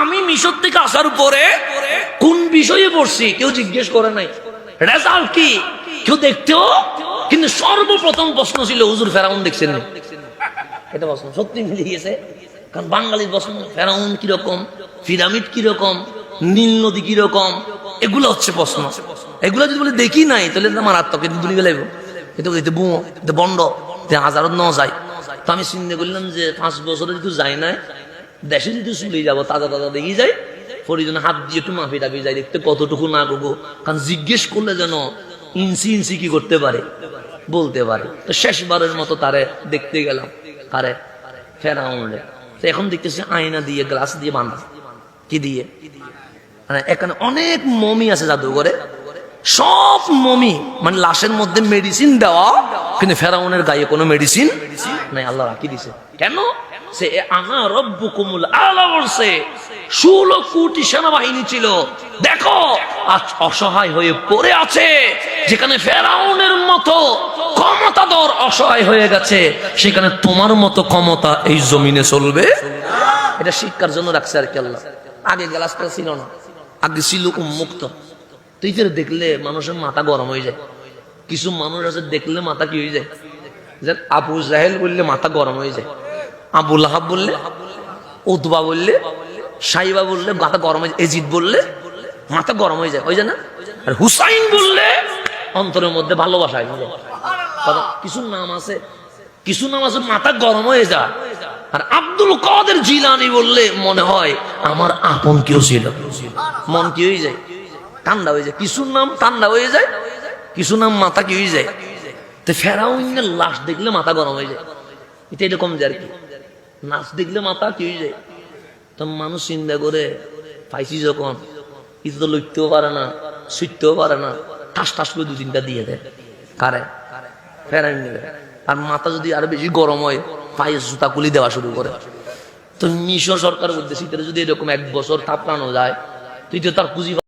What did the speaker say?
আমি মিশর থেকে আসার পরে কোন বিষয়ে পড়ছি? কেউ জিজ্ঞেস করে নাই। রেজাল্ট কি? কেউ দেখতেও? কিন্তু সর্বপ্রথম প্রশ্ন ছিল, হুজুর ফেরাউন দেখছেন? এটা প্রশ্ন সত্যি মিলে গেছে। কারণ বাঙালির প্রশ্ন, ফেরাউন কীরকম? পিরামিড কীরকম? নীল নদী কীরকম? এগুলো হচ্ছে প্রশ্ন। এগুলো যদি বলে দেখি নাই, তাহলে তো মারাত্মক, এটা দুলি গেলাইব এটা এটা এটা বন্ড, এটা হাজারত ন যায় তো আমি চিন্তা করলাম যে পাঁচ বছরে যদি যাই নাই। দেশে যদি চলে যাব, তাজা তাজা দেখি যাই। পরিজনে হাত দিয়ে একটু মাফি টাফি যায় দেখতে কতটুকু না করব। কারণ জিজ্ঞেস করলে যেন ইঞ্চি ইঞ্চি কি করতে পারে, বলতে পারে। তো শেষবারের মতো তারে দেখতে গেলাম, তারে ফেরাউনরে। তো এখন দেখতেছি আয়না দিয়ে, গ্লাস দিয়ে বাঁধা। কি দিয়ে? মানে এখানে অনেক মমি আছে জাদুঘরে। সব মমি মানে লাশের মধ্যে মেডিসিন দেওয়া, কিন্তু ফেরাউনের গায়ে কোনো মেডিসিন নাই, আল্লাহ রাখি দিছে। কেন? সে আনা রব্বুকুমুল আলা বলছে, ষোলো কোটি সেনাবাহিনী ছিল। দেখো, আজ অসহায় হয়ে পড়ে আছে, যেখানে ফেরাউনের মতো অসহায় হয়ে গেছে, সেখানে তোমার মতো ক্ষমতা এই জমিনে চলবে? এটা শিক্ষার জন্য রাখছে আর কি আল্লাহ। আগে গ্লাসটা ছিল না, আগে ছিল উন্মুক্ত। তুই ফের দেখলে মানুষের মাথা গরম হয়ে যায়। কিছু মানুষ আছে, দেখলে মাথা কি হয়ে যায়? আবু জাহেল বললে মাথা গরম হয়ে যায়। আবু লাহাব বললে, উতবা বললে, সাইবা বললে, মাথা গরম হয়ে যায়, এজিদ বললে, মাথা গরম হয়ে যায়, ওই না? আর হুসাইন বললে, অন্তরের মধ্যে ভালোবাসা কিছু নাম আছে, কিছু নাম আছে, মাথা গরম হয়ে যায়। আর আব্দুল কাদের জিলানি বললে, মনে হয় আমার আপন কেউ ছিল। মন কি হয়ে যায়? ঠান্ডা হয়ে যায়। কিছু নাম ঠান্ডা হয়ে যায়, কিছু নাম মাথা কি হয়ে যায়। তো ফেরাউনের লাশ দেখলে মাথা গরম হয়ে যায়। এটা এরকম যে আর কি। নাচ দেখলে মাথা কি হয়ে যায়। তো মানুষ চিন্তা করে, পাইছি যখন, কিছু তো লইতেও পারে না সুইতেও পারে না, ঠাস ঠাস করে দু তিনটা দিয়ে দেয়। কারে? ফেরাই নেবে আর মাথা যদি আরও বেশি গরম হয় পায়ে জুতা কুলি দেওয়া শুরু করে। তো মিশর সরকার বলতে শীতের যদি এরকম এক বছর থাপড়ানো যায়, তুই তো তার পুঁজি